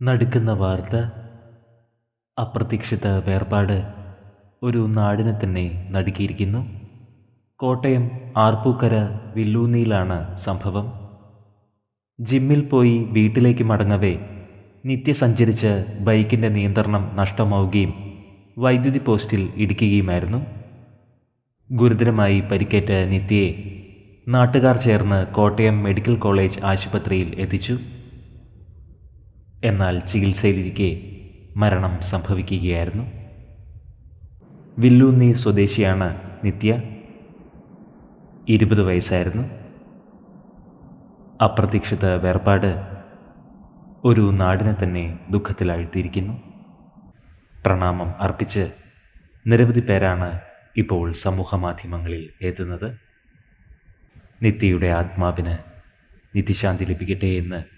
നടുക്കുന്ന വാർത്ത അപ്രതീക്ഷിത വേർപാട് ഒരു നാടിനെ തന്നെ നടുക്കിയിരിക്കുന്നു. കോട്ടയം ആർപ്പൂക്കര വില്ലൂന്നിയിലാണ് സംഭവം. ജിമ്മിൽ പോയി വീട്ടിലേക്ക് മടങ്ങവേ നിത്യ സഞ്ചരിച്ച് ബൈക്കിന്റെ നിയന്ത്രണം നഷ്ടമാവുകയും വൈദ്യുതി പോസ്റ്റിൽ ഇടിക്കുകയുമായിരുന്നു. ഗുരുതരമായി പരിക്കേറ്റ നിത്യയെ നാട്ടുകാർ ചേർന്ന് കോട്ടയം മെഡിക്കൽ കോളേജ് ആശുപത്രിയിൽ എത്തിച്ചു. എന്നാൽ ചികിത്സയിലിരിക്കെ മരണം സംഭവിക്കുകയായിരുന്നു. വില്ലൂന്നി സ്വദേശിയാണ് നിത്യ. ഇരുപത് വയസ്സായിരുന്നു. അപ്രതീക്ഷിത വേർപാട് ഒരു നാടിനെ തന്നെ ദുഃഖത്തിലാഴ്ത്തിയിരിക്കുന്നു. പ്രണാമം അർപ്പിച്ച് നിരവധി പേരാണ് ഇപ്പോൾ സമൂഹമാധ്യമങ്ങളിൽ എത്തുന്നത്. നിത്യയുടെ ആത്മാവിന് നിത്യശാന്തി ലഭിക്കട്ടെ എന്ന്